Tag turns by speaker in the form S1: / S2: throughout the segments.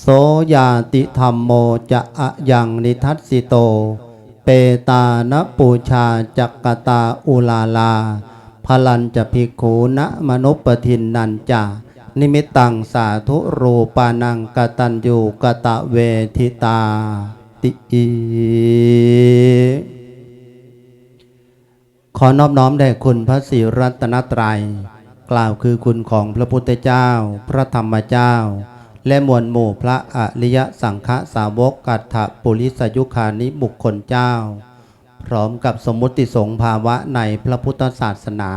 S1: โสยาติธรรมโมจะอะยังนิทัสสิโต เปตานปูชาจักกตาอุลาลา พลันจะภิกขูณมนุปทินนันจานิมิตังสาธุรูปานังกตัญญูกะตะเวทิตา ติอีขอนอบน้อมแด่คุณพระศรีรัตนตรัย กล่าวคือคุณของพระพุทธเจ้า พระธรรมเจ้า และมวลหมู่พระอริยสังฆสาวกกัตถปุริสยุคานิบุคคลเจ้า พร้อมกับสมมุติสงฆ์ภาวะในพระพุทธศาสนา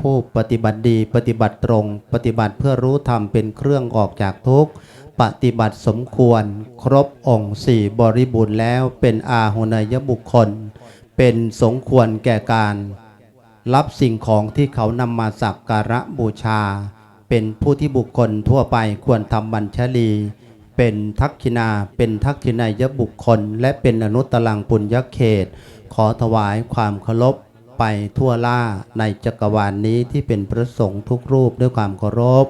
S1: ผู้ปฏิบัติดีปฏิบัติตรง ปฏิบัติเพื่อรู้ธรรมเป็นเครื่องออกจากทุกข์ ปฏิบัติสมควร ครบองค์สี่บริบูรณ์แล้วเป็นอาหุนยบุคคล เป็นสงควรแก่การ รับสิ่งของที่เขานำมาสักการะบูชา เป็นผู้ที่บุคคลทั่วไปควรทำบัญชลี เป็นทักขินา เป็นทักขินายบุคคล และเป็นอนุตตรังปุญญเขต ขอถวายความเคารพไปทั่วล่าในจักรวาลนนี้ที่เป็นพระสงฆ์ทุกรูปด้วยความเคารพ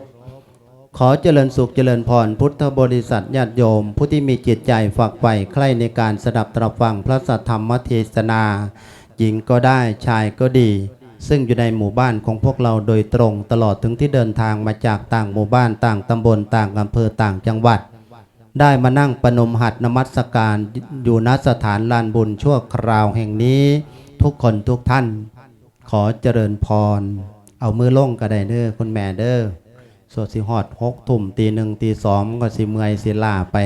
S1: ขอเจริญสุขเจริญพรพุทธบริษัทญาติโยม ผู้ที่มีจิตใจฝักใฝ่ใคร่ในการสดับตรับฟังพระสัทธรรมเทศนา หญิงก็ได้ชายก็ดี ซึ่งอยู่ในหมู่บ้านของพวกเราโดยตรงตลอดถึงที่เดินทางมาจากต่างหมู่บ้านต่างตำบลต่างอำเภอต่างจังหวัด ได้มานั่งประนมหัดนมัสการอยู่ณสถานลานบุญชั่วคราวแห่งนี้ ทุกคนทุกท่าน ขอเจริญพร เอามือล่งกระไดเด้อคุณแม่เด้อสวดสิหอดหกทุ่มตีหนึ่งตีสองก็สิเมยสิลาไป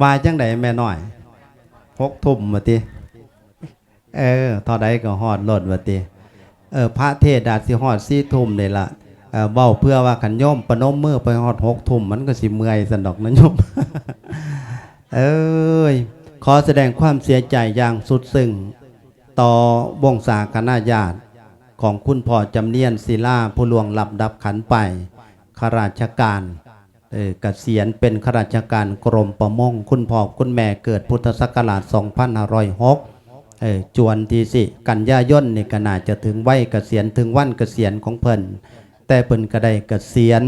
S1: ว่าจังไดแม่น้อยหกทุ่มมาติเออท่าใดก็หอดรถมาติเออพระเทศดาสิหอดสี่ทุ่มนี่ละเออเบ้าเพื่อว่าขันโยมประนมมือไปหอดหกทุ่มมันก็สิเมื่อยสันดอกนะโยมเอ้ยขอแสดงความเสียใจอย่างสุดซึ้งต่อวงศาคณะญาติของคุณพ่อจำเนียนศิลาผู้ลวงหลับดับขันไปข้าราชการ เกษียณเป็นข้าราชการกรมประมง คุณพ่อคุณแม่เกิดพุทธศักราช2506เออจวนทีสิกันยายนนี่ก็น่าจะถึงวัยเกษียณถึงวันเกษียณของเพิ่นแต่เพิ่นก็ได้เกษียณ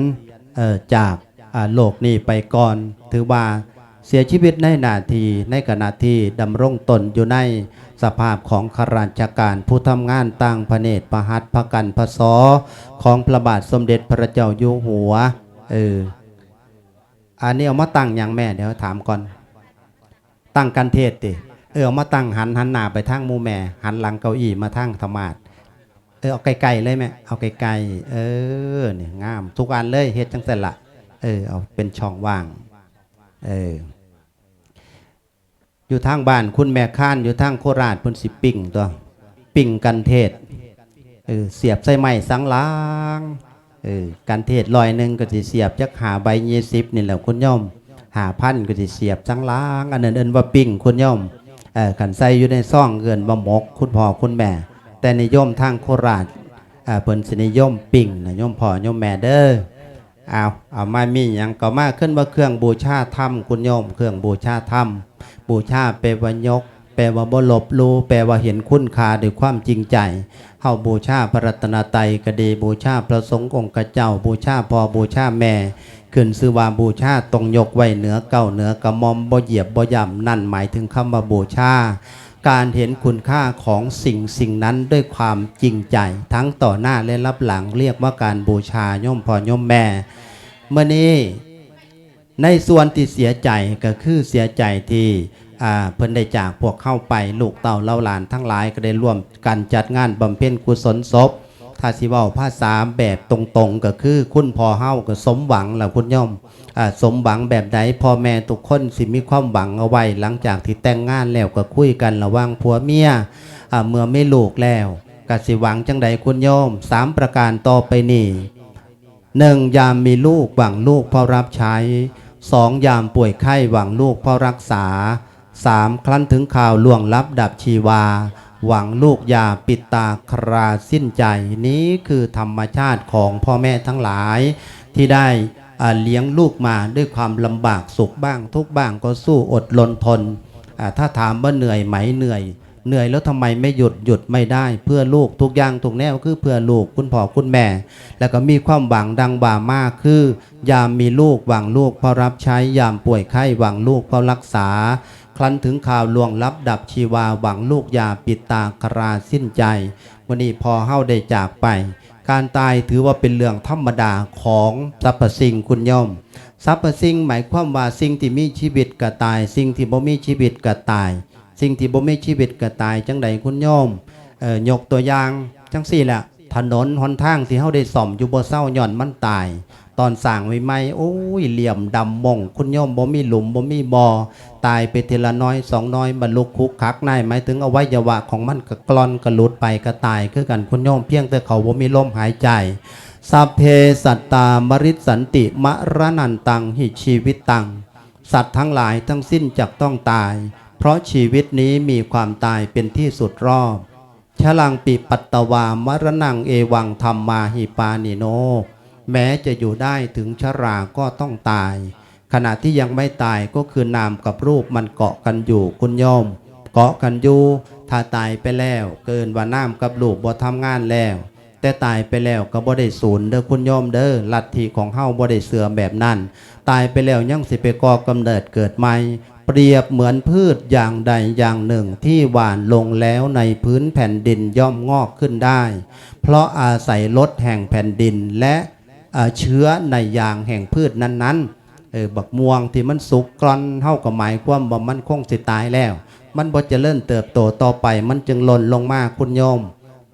S1: เอ่อจากโลกนี้ไปก่อน ถือว่าเสียชีวิตในนาทีในขณะที่ดำรงตนอยู่ในสภาพของข้าราชการผู้ทำงานต่างพระเนตรประหัตพระกันพระสอของพระบาทสมเด็จพระเจ้าอยู่หัวเออ อันนี้เอามาตั้งอย่างแม่เดี๋ยวถามก่อน ตั้งกันเทศติเออเอามาตั้งหันหันหน้าไปทางมูแม่ หันหลังเก้าอี้มาทางธรรมาเออเอาไกลๆเลยแม่เอาไกลๆเออเนี่ยงาม ทุกอันเลยเฮ็ดจังแต่ละเออเอาเป็นช่องว่างเอออยู่ทางบ้านคุณแม่ข้านอยู่ทางโคราชพุ่นสิปิ่งตัว ปิ่งกันเทศเออเสียบใส่ไม้สังล้าง เออกันเทศลอยหนึ่งก็สิเสียบจักหาใบยี่สิบนี่แหละคุณย่อม หาพันก็สิเสียบสังล้าง อันนั้นเอินว่าปิ่งคุณย่อมเออขันใส่อยู่ในซ่องเกินบะหมกคุณพ่อคุณแม่ แต่นิยมทางโคราชอ่าเพิ่นสินิยมปิ่งนะโยมพ่อยมแม่เด้อเอาเอามามีหยังก็มาขึ้นว่าเครื่องบูชาธรรมคุณโยม เครื่องบูชาธรรม บูชาแปลว่ายก แปลว่าบ่ลบหลูแปลว่าเห็นคุณค่าด้วยความจริงใจเฮาบูชาพระรัตนตรัยก็ดีบูชาพระสงฆ์องค์เจ้า บูชาพ่อบูชาแม่ขึ้นชื่อว่าบูชาต้องยกไว้เหนือเก้าเหนือกระมอมบ่เหยียบบ่ย่ำนั่นหมายถึงคำว่าบูชา การเห็นคุณค่าของสิ่งสิ่งนั้นด้วยความจริงใจ ทั้งต่อหน้าและรับหลังเรียกว่าการบูชาย่อมพ่อย่อมแม่เมื่อนี้ในส่วนที่เสียใจก็คือเสียใจที่ เพิ่นได้จากพวกเข้าไปลูกเต่าเล่าหลานทั้งหลายก็ได้ร่วมกันจัดงานบำเพ็ญกุศลศพถ้าสิว้าภาษาแบบตรงๆ ก็คือคุณพ่อเฮาก็สมหวังล่ะคุณย่อมอสมหวังแบบใดพ่อแม่ทุกคนสิมีความหวังเอาไว้หลังจากที่แต่งงานแล้วก็คุยกันระหว่างผัวเมียเมื่อไม่ลูกแล้วก็สิหวังจังใดคุณโยมสามประการต่อไปนี้หนึ่งยามมีลูกหวังลูกเพราะรับใช้สองยามป่วยไข้หวังลูกเพราะรักษา สามครั้นถึงข่าวล่วงลับดับชีวา หวังลูกยาปิดตาคราสิ้นใจ นี้คือธรรมชาติของพ่อแม่ทั้งหลาย ที่ได้เลี้ยงลูกมาด้วยความลำบากสุขบ้างทุกบ้างก็สู้อดลนทน ถ้าถามว่าเหนื่อยไหมเหนื่อย เหนื่อยแล้วทำไมไม่หยุดหยุดไม่ได้ เพื่อลูกทุกอย่างทุกแนวคือเพื่อลูกคุณพ่อคุณแม่ แล้วก็มีความหวังดังบ่ามากคือ ยามมีลูกหวังลูกเพราะรับใช้ยามป่วยไข้หวังลูกเพราะรักษา ครั้นถึงข่าวลวงลับดับชีวาหวังลูกยาปิดตาคราสิ้นใจวันนี้พอเฮาได้จากไป การตายถือว่าเป็นเรื่องธรรมดาของสรรพสิ่งคุณโย่อมสรรพสิ่งหมายความว่าสิ่งที่มีชีวิตก็ตาย สิ่งที่บ่มีชีวิตก็ตาย สิ่งที่บ่มีชีวิตก็ตายจังใดคุณโยมเอ่อยกตัวอย่างจังสี่แหละถนนหนทางที่เฮาได้ซ่อมอยู่บ่เศร้าย่อนมันตาย ตอนสร้างใหม่โอ้ยเหลี่ยมดำมง คุณโยมบ่มีหลุมบ่มีบ่อตายไปทีละน้อยสองน้อยบรรลุคุกคักนายหมายถึงอวัยวะของมันก็กลอนกระลุดไปก็ตายคือกันคุณโยมเพียงแต่เขาบ่มีลมหายใจสัพเพสัตตามริสันติมรณันตังหิชีวิตตัง สัตว์ทั้งหลายทั้งสิ้นจักต้องตาย เพราะชีวิตนี้มีความตายเป็นที่สุดรอบชลังปิปัตตวามรณังเอวังธรรมมาหิปานิโน แม้จะอยู่ได้ถึงชราก็ต้องตาย ขณะที่ยังไม่ตายก็คือนามกับรูปมันเกาะกันอยู่คุณโยม เกาะกันอยู่ถ้าตายไปแล้ว เกินว่าน้ำกับรูปบ่ทำงานแล้ว แต่ตายไปแล้วก็บ่ได้ศูนย์เด้อคุณโยมเด้อลัทธิของเฮาบ่ได้เสื่อมแบบนั้น ตายไปแล้วยังสิไปก่อกำเนิดเกิดใหม่เปรียบเหมือนพืชอย่างใดอย่างหนึ่งที่หว่านลงแล้วในพื้นแผ่นดินย่อมงอกขึ้นได้ เพราะอาศัยรสแห่งแผ่นดินและ เชื้อในยางแห่งพืชนั้นๆเออบักม่วงที่มันสุกกร่อนเท่ากับหมายความว่ามันคงสิตายแล้ว มันบ่จะเริ่มเติบโตต่อไปมันจึงหล่นลงมาคุณโยม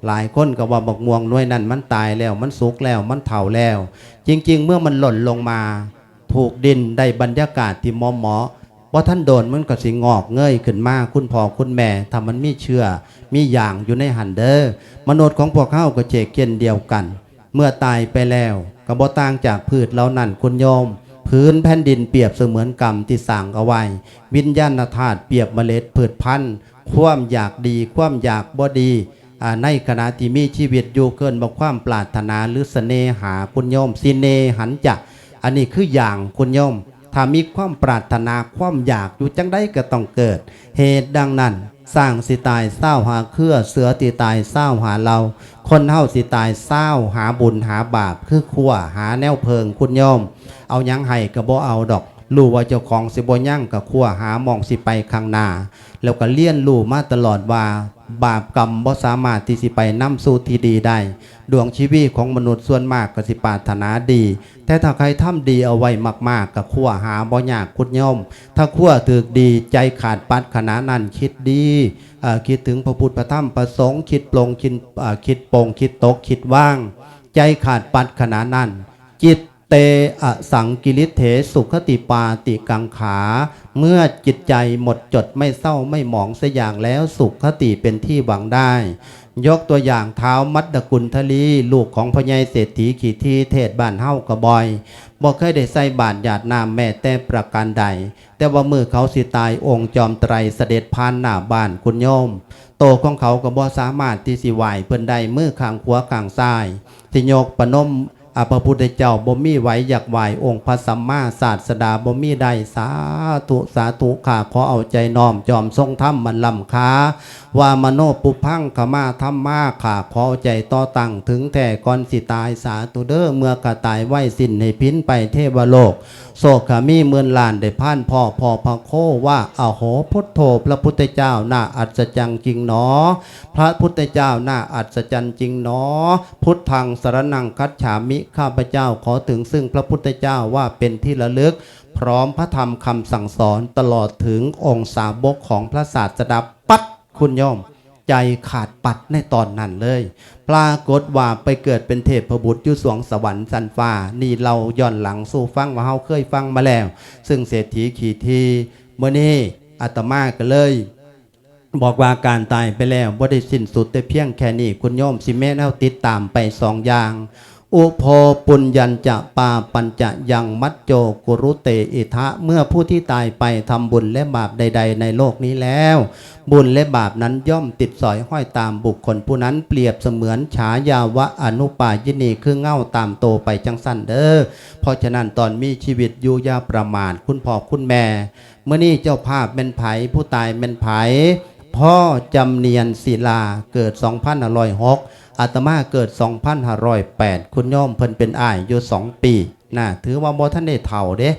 S1: หลายคนก็ว่าบักม่วงน้วยนั้นมันตายแล้วมันสุกแล้วมันเฒ่าแล้ว จริง ๆ เมื่อมันหล่นลงมา ถูกดินได้บรรยากาศที่เหมอเหมาะว่าท่านโดนมันก็สิงอกเงยขึ้นมาคุณพ่อคุณแม่ถ้ามันมีเชื่อ มีอย่างอยู่ในหันเดอร์มนุษย์ของพวกเข้าก็เจกเกนเดียวกัน เมื่อตายไปแล้วก็บ่ต่างจากพืชแล้วนั่นคุณโยม พื้นแผ่นดินเปรียบเสมือนกรรมที่สั่งเอาไว้ วิญญาณธาตุเปรียบเมล็ดพืชพันธุ์ความอยากดีความอยากบ่ดีในขณะที่มีชีวิตอยู่เกินบอกความปรารถนาหรือเสน่หาคุณโยมสิเนหันจะอันนี้คืออย่างคุณโยมถ้ามีความปรารถนาความอยากอยู่จังได้ก็ต้องเกิด เหตุดังนั้น สร้างสิตายเศร้าหาเครือเสือตีตายเศร้าหาเรา คนเฮาสิตายเศร้าหาบุญหาบาปคือขั้วหาแนวเพิงคุณโยมเอายังไห้กระโบเอาดอกรู้ว่าเจ้าของสิบ่ย่างกับขั้วหามองสิไปข้างหน้าแล้วก็เลี้ยนรู้มาตลอดว่า บาปกรรมบ่สามารถที่สิไปนำสู่ที่ดีได้ ดวงชีวิตของมนุษย์ส่วนมากก็สิปรารถนาดี แต่ถ้าใครทำดีเอาไว้มากๆกับขั้วหาบ่ยากคุณโยมถ้าขั้วถึกดีใจขาดปัดขณะนั้นคิดดีคิดถึงพระพุทธพระธรรมพระสงฆ์คิดปลงคิดคิดโปร่งคิดตกคิดว่าง ใจขาดปัดขณะนั้นจิต เตอสังกิริเถสุขติปาติกังขา เมื่อจิตใจหมดจดไม่เศร้าไม่หมองเสยอย่างแล้วสุขคติเป็นที่หวังได้ ยกตัวอย่างเท้ามัดดกุลทลีลูกของพญายเศรษฐีขีทีเทศบ้านเฮ้ากระบอยบอกเคยได้ใส่บาทหยาดน้ำแม่แต่ประการใด แต่ว่ามือเขาสิตายองค์จอมไตรเสด็จพานหน้าบ้านคุณโยม โตของเขาก็บ่สามารถที่สิไหวเพิ่นได้มือข้างขวาข้างซ้ายที่ยกปนม อาพระพุทธเจ้าบ่มีไหวอยากไหวองค์พระสัมมาศาสดาบ่มีได้สาธุสาธุข้าขอเอาใจน้อมจอมทรงธรรมมันลำค้าว่ามโนปุพังขมาธรรมาขาขอเอาใจต่อตั้งถึงแต่ก่อนสิตายสาธุเด้อเมื่อกระตายไหวสิ้นให้พินไปเทวโลก โศกขามีเมือนลานได้พ่านพ่อพ่อพระโคว่าอาโหพุทโธพระพุทธเจ้าน่าอัศจรรย์จริงหนอ พระพุทธเจ้าน่าอัศจรรย์จริงหนอ พุทธังสรนังคัจฉามิข้าพเจ้าขอถึงซึ่งพระพุทธเจ้าว่าเป็นที่ระลึก พร้อมพระธรรมคำสั่งสอนตลอดถึงองค์สาวกของพระศาสดาปัดคุณโยมใจขาดปัดในตอนนั้นเลย ปรากฏว่าไปเกิดเป็นเทพบุตรอยู่สวงสวรรค์สันฟ้า นี่เราย้อนหลังสู่ฟังว่าเฮาเคยฟังมาแล้ว ซึ่งเศรษฐีขี่ทีเมื่อนี้อาตมาก็เลยบอกว่าการตายไปแล้วบ่าได้สิ้นสุดแต่เพียงแค่นี้คุณโยมสิแม่นเอาติดตามไปสองอย่าง อุโพปุญญัญจะปาปัญจะยังมัจโจกุรุเตอิทะเมื่อผู้ที่ตายไปทำบุญและบาปใด ๆ ในโลกนี้แล้ว บุญและบาปนั้นย่อมติดสอยห้อยตามบุคคลผู้นั้นเปรียบเสมือนฉายาวะอนุปายินีคือเง่าตามโตไปจังสั้นเด้อเพราะฉะนั้นตอนมีชีวิตอยู่ยาประมาทคุณพ่อคุณแม่เมื่อนี้เจ้าภาพเป็นไผผู้ตายเป็นไผพ่อจำเนียนศิลาเกิด2506 อาตมาเกิด 2508 คุณย่อมเพิ่นเป็นอ้ายอยู่2ปีนะถือว่าบ่ท่านได้เฒ่าเด้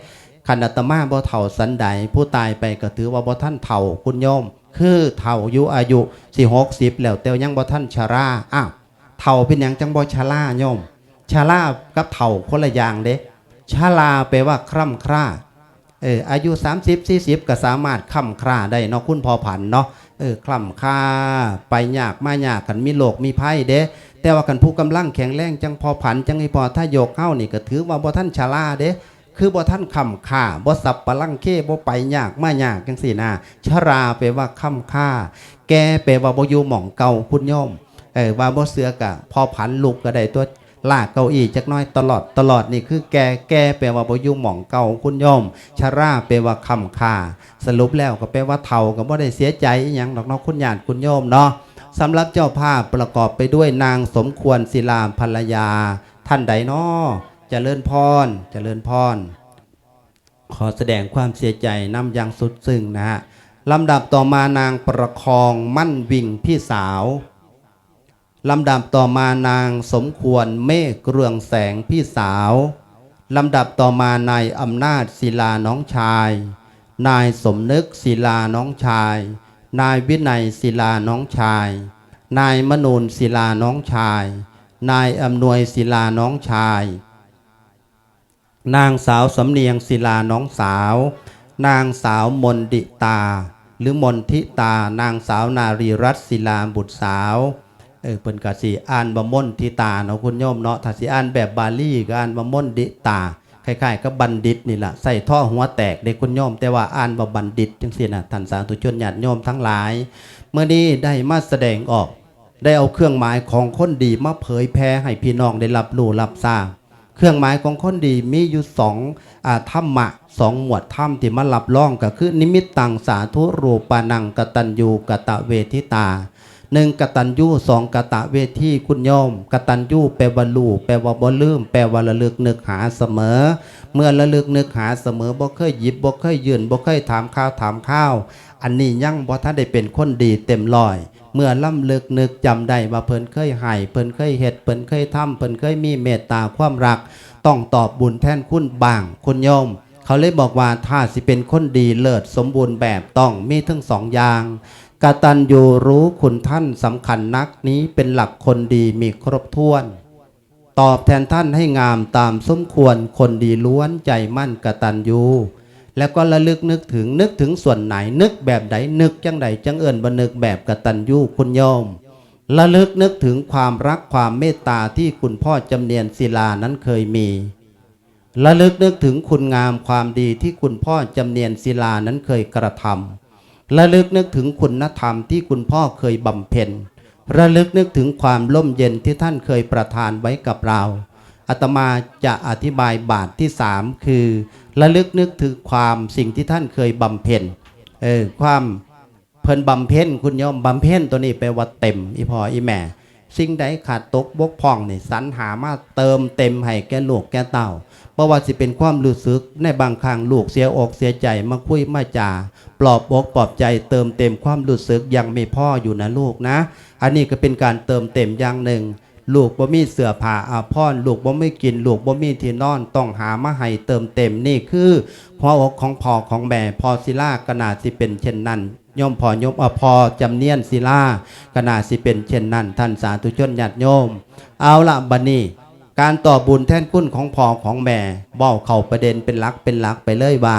S1: คันอาตมาบ่เฒ่าสันใดผู้ตายไปก็ถือว่าบ่ท่านเฒ่าคุณย่อม คือเฒ่าอยู่อายุสิ60แล้วแต่ยังบ่ท่านชราอ้าวเฒ่าเป็นหยังจังบ่ชราโยมชรากับเฒ่าคนละอย่างเด้ชราแปลว่าคร่ำคร่าเอออายุ 30 40 ก็สามารถค้ำคร่าได้เนาะคุณพอผันเนาะ เออคล่ำคาไปยากมายากกันมีโรคมีภัยเด้แต่ว่ากันผู้กำลังแข็งแรงจังพอผันจังไอพอถ้าโยกเข้านี่ก็ถือว่าบ่ท่านชราเด้คือบ่ท่านคำค่าบ่สับปะลังเคบ่ไปยากมายากจังสี่นะชราแปลว่าคำค่า แกแปลว่าบ่อยู่หม่องเก่าคุณโยมเออว่าบ่เสือกะพอผันลูกก็ได้ตัว ลากเก้าอี้จักน้อยตลอดตลอดนี่คือแก่แก่แปลว่าบ่ยู่หม่องเก่าคุณโยมชราแปลว่าคำค่าสรุปแล้วก็แปลว่าเฒ่าก็บ่ได้เสียใจอีหยังดอกนาะคุณญาติคุณโยมเนาะสำหรับเจ้าภาพประกอบไปด้วยนางสมควรศิลาภรรยา ท่านใดเนาะเจริญพรเจริญพร ขอแสดงความเสียใจนำอย่างสุดซึ้งนะฮะลำดับต่อมานางประคองมั่นวิ่งพี่สาว ลำดับต่อมานางสมควรเมฆเรืองแสงพี่สาว ลำดับต่อมานายอำนาจศิลาน้องชาย นายสมนึกศิลาน้องชาย นายวินัยศิลาน้องชาย นายมนูนศิลาน้องชาย นายอำนวยศิลาน้องชาย นางสาวสำเนียงศิลาน้องสาว นางสาวมนดิตา หรือมนทิตา นางสาวนารีรัตนศิลาบุตรสาว เออเปิ่นกสีอ่านบะม่นทิตาเนาะคุณโยมเนาะถ้าสิอ่านแบบบาลีก็อ่านบะม่นดิตาคล้ายๆกับบัณฑิตนี่แหละใส่ท่อหัวแตกเด็กคุณโยม แต่ว่าอ่านบ่บัณฑิตจังซี่นะท่านสาธุชนญาติโยมทั้งหลาย เมื่อนี้ได้มาแสดงออก ได้เอาเครื่องหมายของคนดีมาเผยแพร่ให้พี่น้องได้รับรู้รับทราบเครื่องหมายของคนดีมีอยู่สองอาธรรมะสองหมวดธรรมที่มารับรองก็คือนิมิตตังสาธุรูปานังกตัญญูกตะเวทิตา หนึ่งกตัญญูสองกตะเวทีคุณโยมกตัญญูแปลว่าลูแปลว่าบ่ลืม แปลว่าระลึกนึกหาเสมอ เมื่อระลึกนึกหาเสมอบ่เคยหยิบบ่เคยยืนบ่เคยถามข้าวถามข้าว อันนี้ยั่งบ่ท่านได้เป็นคนดีเต็มร้อยเมื่อล่ำลึกนึกจำได้ว่าเพิ่นเคยให้เพิ่นเคยเฮ็ดเพิ่นเคยทำเพิ่นเคยมีเมตตาความรัก ต้องตอบบุญแทนคุณบางคุณโยม เขาเลยบอกว่าถ้าสิเป็นคนดีเลิศสมบูรณ์แบบต้องมีทั้งสองอย่าง กตัญญูรู้คุณท่านสำคัญนักนี้เป็นหลักคนดีมีครบถ้วน ตอบแทนท่านให้งามตามสมควรคนดีล้วนใจมั่นกตัญญูแล้วก็ระลึกนึกถึงนึกถึงส่วนไหนนึกแบบใดนึกจังใดจังเอิญบันึกแบบกตัญญูคุณโยมระลึกนึกถึงความรักความเมตตาที่คุณพ่อจำเนียนศิลานั้นเคยมีระลึกนึกถึงคุณงามความดีที่คุณพ่อจำเนียนศิลานั้นเคยกระทำ ระลึกนึกถึงคุณธรรมที่คุณพ่อเคยบำเพ็ญ ระลึกนึกถึงความร่มเย็นที่ท่านเคยประทานไว้กับเราอาตมาจะอธิบายบาทที่สามคือระลึกนึกถึงความสิ่งที่ท่านเคยบำเพ็ญเออความเพิ่นบำเพ็ญคุณโยมบำเพ็ญตัวนี้แปลว่าเต็มอีพออีแม่ สิ่งใดขาดตกบกพร่องนี่สรรหามาเติมเต็มให้แก่ลูกแก่เต่า เพราะว่าสิเป็นความรู้สึกในบางครั้งลูกเสียอกเสียใจมาคุยมาจาปลอบอกปลอบใจเติมเต็มความรู้สึกยังมีพ่ออยู่นะลูกนะ อันนี้ก็เป็นการเติมเต็มอย่างหนึ่งลูกบ่มีเสื้อผ้าอาภรลูกบ่ไม่กิน ลูกบ่มีที่นอนต้องหามาให้เติมเต็มนี่คือหัวอกของพ่อของแม่พอศิลากนาสิเป็นเช่นนั้นโยมพ่อยมอพอจำเนียนศิลากนาสิเป็นเช่นนั้น ท่านสาธุชนญาติโยม เอาละบัดนี้ การต่อบุญแท่นคุณของพ่อของแม่เบ้าเข้าประเด็นเป็นลักเป็นลักไปเลยว่า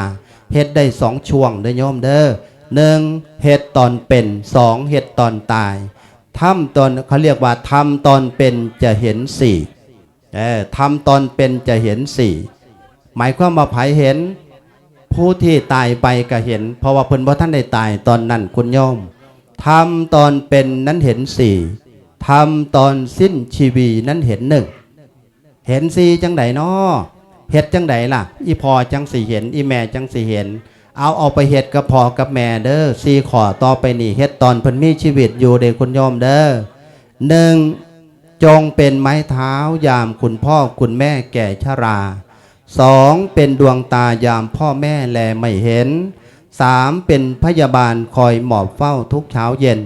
S1: เฮ็ดได้สองช่วงเด้อโยมเด้อหนึ่งเฮ็ดตอนเป็นสองเฮ็ดตอนตายทำตอนเขาเรียกว่าทำตอนเป็นจะเห็นสี่เออทำตอนเป็นจะเห็นสี่หมายความว่าไผเห็น ผู้ที่ตายไปก็เห็น เพราะว่าเพิ่นว่าท่านได้ตายตอนนั้นคุณโยมทำตอนเป็นนั้นเห็นสี่ทำตอนสิ้นชีวีนั้นเห็นหนึ่ง เห็นสีจังไดน้อเฮ็ดจังไดล่ะ อีพอจังสิเห็น อีแม่จังสิเห็น เอาเอาไปเฮ็ดกับพอกับแม่เด้อสีขอต่อไปนี่เฮ็ดตอนเพิ่นมีชีวิตอยู่เด้คุณโยมเด้อหนึ่งจงเป็นไม้เท้ายามคุณพ่อคุณแม่แก่ชราสองเป็นดวงตายามพ่อแม่แลไม่เห็นสามเป็นพยาบาลคอยหมอบเฝ้าทุกเช้าเย็น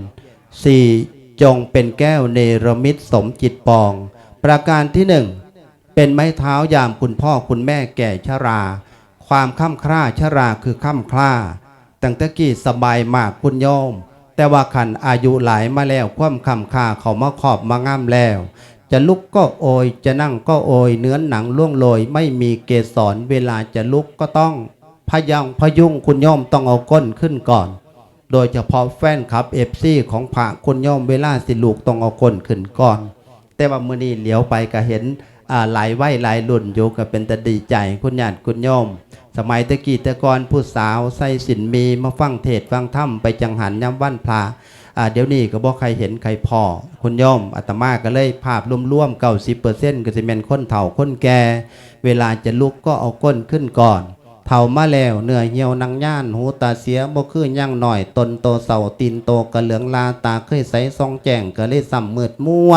S1: 4. จงเป็นแก้วเนรมิตสมจิตปอง ประการที่หนึ่ง เป็นไม้เท้ายามคุณพ่อคุณแม่แก่ชรา ความข้ามคร่าชราคือข้ามคร่าตั้งแต่กี้สบายมากคุณโยม แต่ว่าขันอายุหลายมาแล้วความคำค่าเขามาขอบมาง่ามแล้ว จะลุกก็โอย จะนั่งก็โอย เนื้อหนังล่วงโรยไม่มีเกสรเวลาจะลุกก็ต้องพยังพยุงคุณโยมต้องเอาก้นขึ้นก่อน โดยเฉพาะแฟนคลับเอฟซีของพระคุณโยมเวลาสิลูกต้องเอาก้นขึ้นก่อน แต่ว่ามือนี้เหลียวไปก็เห็น หลายวัยหลายรุ่นอยู่ก็เป็นตาดีใจคุณญาติคุณโยม สมัยตะกี้ตะกอนผู้สาวใส่สินมีมาฟังเทศฟังธรรมไปจังหันย้ำวันพระอ่าเดี๋ยวนี้ก็บ่ใครเห็นใครพอคุณโยมอาตมาก็เลยภาพร่วมๆเก้าสิบเปอร์เซ็นต์ก็จะเป็นคนเฒ่าคนแก่เวลาจะลุกก็เอาก้นขึ้นก่อนเฒ่ามาแล้วเหนื้อยเหี่ยวนังย่านหูตาเสียบ่คือย่างหน่อยตนโตเสาตีนโตกระเหลืองลาตาเคยใสซองแจงก็เลยสัมมืดมั่ว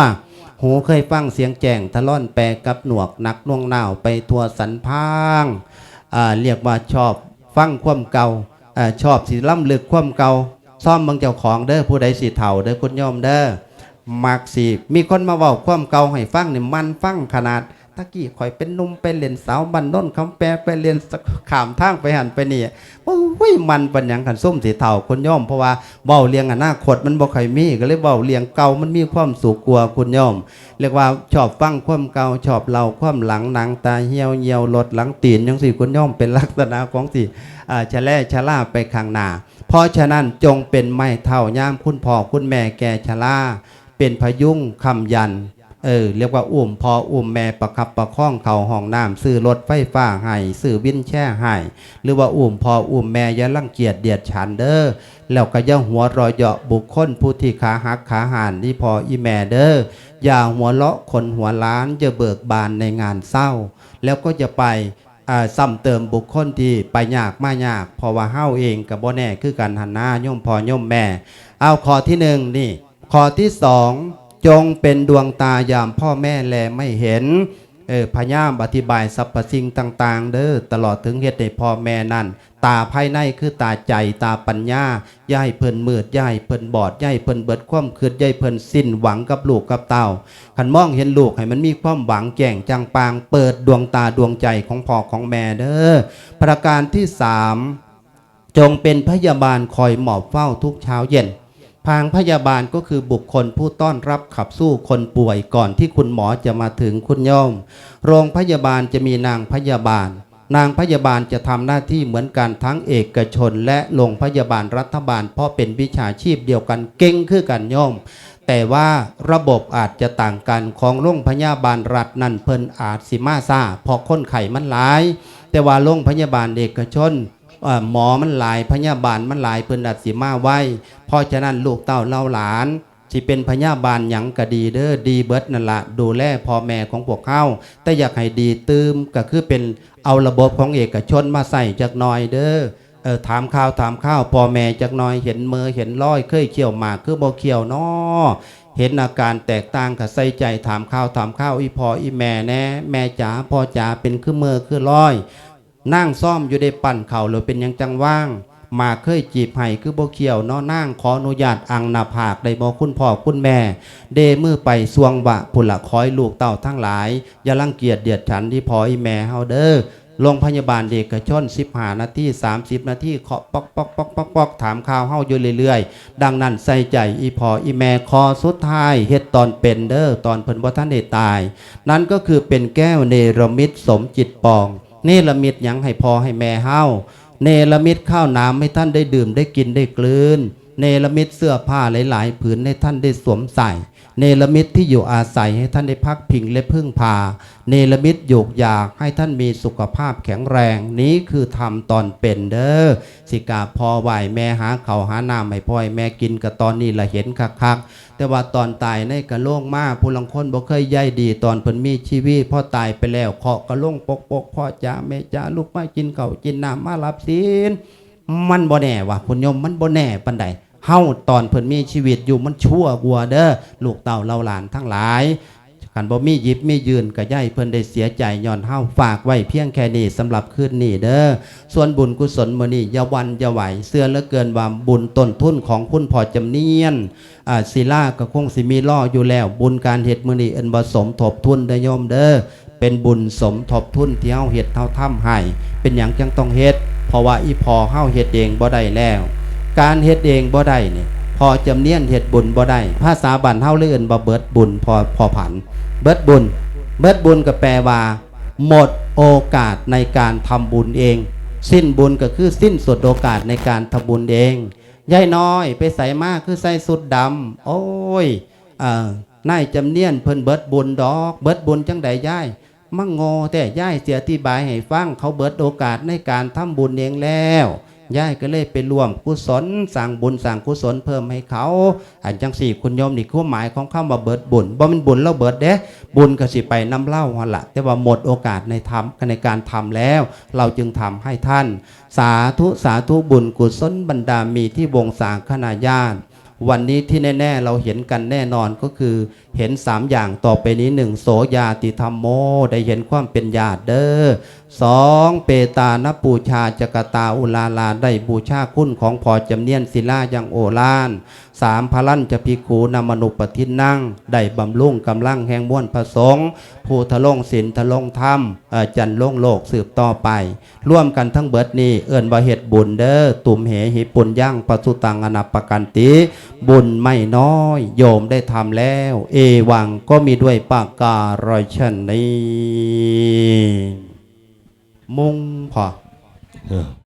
S1: หูเคยฟังเสียงแจ้งทะล่อนแปรกับหนวกนักน่วงหนาวไปทั่วสันพางอ่าเรียกว่าชอบฟังความเก่าอ่าชอบสิล่ำลึกความเก่าซ่อมบางเจ้าของเด้อผู้ใดสิเถ่าเด้อคุณโยมเด้อมักสีมีคนมาบอกความเก่าให้ฟังเนี่ยมันฟังขนาด ตะกี้ข่อยเป็นนุ่มไปเรียนสาวบันน้นคำแปรไปเรียนสักขามทางไปหันไปนี่โอ้ยมันปัญญังขันส้มสีเทาคุณย่อมเพราะว่าเบาเลียงอนาคตมันบ่ค่อยมีก็เลยเบาเลียงเก่ามันมีความสุขกลัวคุณย่อม เรียกว่าชอบฟังความเก่าชอบเล่าความหลังหนังตาเหี่ยวเหี่ยวลดหลังตีนยังสิคุณย่อมเป็นลักษณะของสิอ่าชะแล่ชะล่าไปข้างหน้าเพราะฉะนั้นจงเป็นไม้เท่ายามคุณพ่อคุณแม่แก่ชะล่าเป็นพยุงคำยัน เออเรียกว่าอุ้มพออุ้มแม่ประคับประคองเขาห้องน้ำซื้อรถไฟฟ้าให้ซื้อวินแช่ให้หรือว่าอุ้มพออุ้มแม่อย่ารังเกียจเดียดฉันเด้อแล้วก็ย่าหัวรอยเหาะบุคคลผู้ที่ขาหักขาหันที่พออีแม่เด้ออย่าหัวเลาะคนหัวล้านจะเบิกบานในงานเศร้า แล้วก็จะไปอ่าซ้ำเติมบุคคลที่ไปยากมายากเพราะว่าเฮาเองกับบ่แน่คือกันหันหน้าย่อมพอย่อมแม่ เอาข้อที่หนึ่งนี่ข้อที่สอง จงเป็นดวงตายามพ่อแม่แลไม่เห็นเออพยายามอธิบายสรรพสิ่งต่าง ๆ เด้อตลอดถึงเหตุให้พ่อแม่นั่น ตาภายในคือตาใจตาปัญญาย่ายเพิ่นมืดย่ายเพิ่นบอดย่ายเพิ่นเบิดความคืดย่ายเพิ่นสิ้นหวังกับลูกกับเต้าขันมองเห็นลูกให้มันมีความหวังแก่งจังปาง เปิดดวงตาดวงใจของพ่อของแม่เด้อประการที่สามจงเป็นพยาบาลคอยหมอบเฝ้าทุกเช้าเย็น พางพยาบาลก็คือบุคคลผู้ต้อนรับขับสู้คนป่วยก่อนที่คุณหมอจะมาถึงคุณโยมโรงพยาบาลจะมีนางพยาบาล นางพยาบาลจะทำหน้าที่เหมือนกันทั้งเอกชน และโรงพยาบาลรัฐบาล เพราะเป็นวิชาชีพเดียวกันเก่งคือกันโยมแต่ว่าระบบอาจจะต่างกันของโรงพยาบาลรัฐนั่นเพิ่นอาจสิมาซาเพราะคนไข้มันหลาย แต่ว่าโรงพยาบาลเอกชน หมอมันหลายพยาบาลมันหลายเพิ่นอาจสิมาไว้เพราะฉะนั้นลูกเต้าเล่าหลานสิเป็นพยาบาลหยังก็ดีเด้อดีเบิดนั่นละดูแลพ่อแม่ของพวกเข้า แต่อยากให้ดีตืมก็คือเป็นเอาระบบของเอกชนมาใส่จักน่อยเด้อเออถามข่าวถามข้าวพ่อแม่จักน่อยเห็นมือเห็นร้อยเคยเขี่ยวหมากคือบ่เขี่ยวน้อเห็นอาการแตกต่างก็ใส่ใจถามข้าวถามข้าวอีพ่ออีแม่แน่แม่จ๋าพ่อจ๋าเป็นคือมือคือร้อย นั่งซ่อมอยู่ได้ปั่นเข่าหรือเป็นยังจังว่าง มาเคยจีบไห้คือโบเขียวเนาะนั่งขออนุญาตอังหนาผากได้บ่คุณพ่อคุณแม่ เดมือไปสวงวะผุละคอยลูกเต่าทั้งหลาย อย่ารังเกียจเดียดฉันที่พออีแม่เฮาเด้อโรงพยาบาลเด็กกระชน15นาที30นาทีเคาะปอกปอกปอกปอกปอกถามข่าวเฮาอยู่เรื่อยๆ ดังนั้นใส่ใจอีพออีแม่คอสุดท้ายเฮ็ดตอนเป็นเด้อตอนเพิ่นบ่ทันได้ตาย นั่นก็คือเป็นแก้วเนรมิตสมจิตปอง เนรมิตยังให้พอให้แม่เฮาเนรมิตข้าวน้ำให้ท่านได้ดื่มได้กินได้กลืน เนรมิตเสื้อผ้าหลาย ๆ ผืนให้ท่านได้สวมใส่ เนรมิตที่อยู่อาศัยให้ท่านได้พักพิงและพึ่งพา เนรมิตยูกอยากให้ท่านมีสุขภาพแข็งแรง นี้คือทำตอนเป็นเด้อสิกาพอไหวแม่หาเขาหาน้ำให้พ่อยแม่กินกับตอนนี้ละเห็นคักๆแต่ว่าตอนตายในกระโล่งมากผู้ลังคนบ่เคยใยดีตอนเพิ่นมีชีวิตพ่อตายไปแล้วเคาะกระโล่งปกปกพ่อจ๋าแม่จ๋าลูกไมากินเข้ากินน้ำมารับศีลมันบ่แน่ว่ะคุณโยมมันบ่แน่ปานใด เฮาตอนเพิ่นมีชีวิตอยู่มันชั่วกว่าเด้อลูกเต่าเราหลานทั้งหลายขันบ่มียิบมียืนก็ย่ายเพิ่นได้เสียใจย้อนเฮาฝากไว้เพียงแค่นี้สำหรับคืนนี้เด้อส่วนบุญกุศลมื้อนี้อย่าวันอย่าไหวเสื้อเหลือเกินว่าบุญต้นทุนของคุณพ่อจำเนียนอ่าศิลาก็คงสิมีล่ออยู่แล้ว บุญการเฮ็ดมื้อนี้เอิ้นบ่สมทบทุนเด้อโยมเด้อเป็นบุญสมทบทุนที่เฮาเฮ็ดเฮาทำให้เป็นหยังจังต้องเฮ็ดเพราะว่าอีพอเฮาเฮ็ดเองบ่ได้แล้ว การเฮ็ดเองบ่ได้เนี่ยพอจำเนียนเฮ็ดบุญบ่ได้ ภาษาบ้านเฮาเลยเอิ้นบ่เบิดบุญพอพอผัน เบิดบุญ เบิดบุญก็แปลว่า หมดโอกาสในการทำบุญเอง สิ้นบุญก็คือสิ้นสุดโอกาสในการทำบุญเองยายน้อยไปใส่มากคือใส่สุดดำโอ้ยเอ่อนายจำเนียนเพิ่นเบิดบุญดอก เบิดบุญจังใดย่ายมั่งโงแต่ย่ายเสียอธิบายให้ฟังเขาเบิดโอกาสในการทำบุญเองแล้ว ยายก็เลยไปรวมกุศลสั่งบุญสั่งกุศลเพิ่มให้เขา อันจังสี่คุณโยมนี่ข้อหมายของคำว่าเบิดบุญบ่มันบุญเราเบิดเด้ บุญก็สิไปน้ำเล่าหันละแต่ว่าหมดโอกาสในทำในการทำแล้ว เราจึงทำให้ท่าน สาธุสาธุบุญกุศลบรรดามีที่วงสางคณาญาติ วันนี้ที่แน่ ๆ เราเห็นกันแน่นอนก็คือเห็นสามอย่างต่อไปนี้หนึ่งโสยาติธรรมโม ได้เห็นความเป็นญาติเด้อสองเปตานปูชาจกตาอุลาลาได้บูชาคุณของพอจำเนียนศิลาอย่างโอลาน สามพลันจะพิขูนามนุปทินนั่งได้บำรุงกำลังแห่งม้วนพระสงฆ์ผู้ทะลงศีลทะลงธรรมจันลงโลกสืบต่อไป ร่วมกันทั้งเบิดนี้เอื้อนว่าเหตุบุญเด้อตุ่มเหหิปุญย่างปัสุตังอนัปปกันติ บุญไม่น้อย โยมได้ทำแล้ว เอวังก็มีด้วยปากการอยชนนี้ มุ่งพอ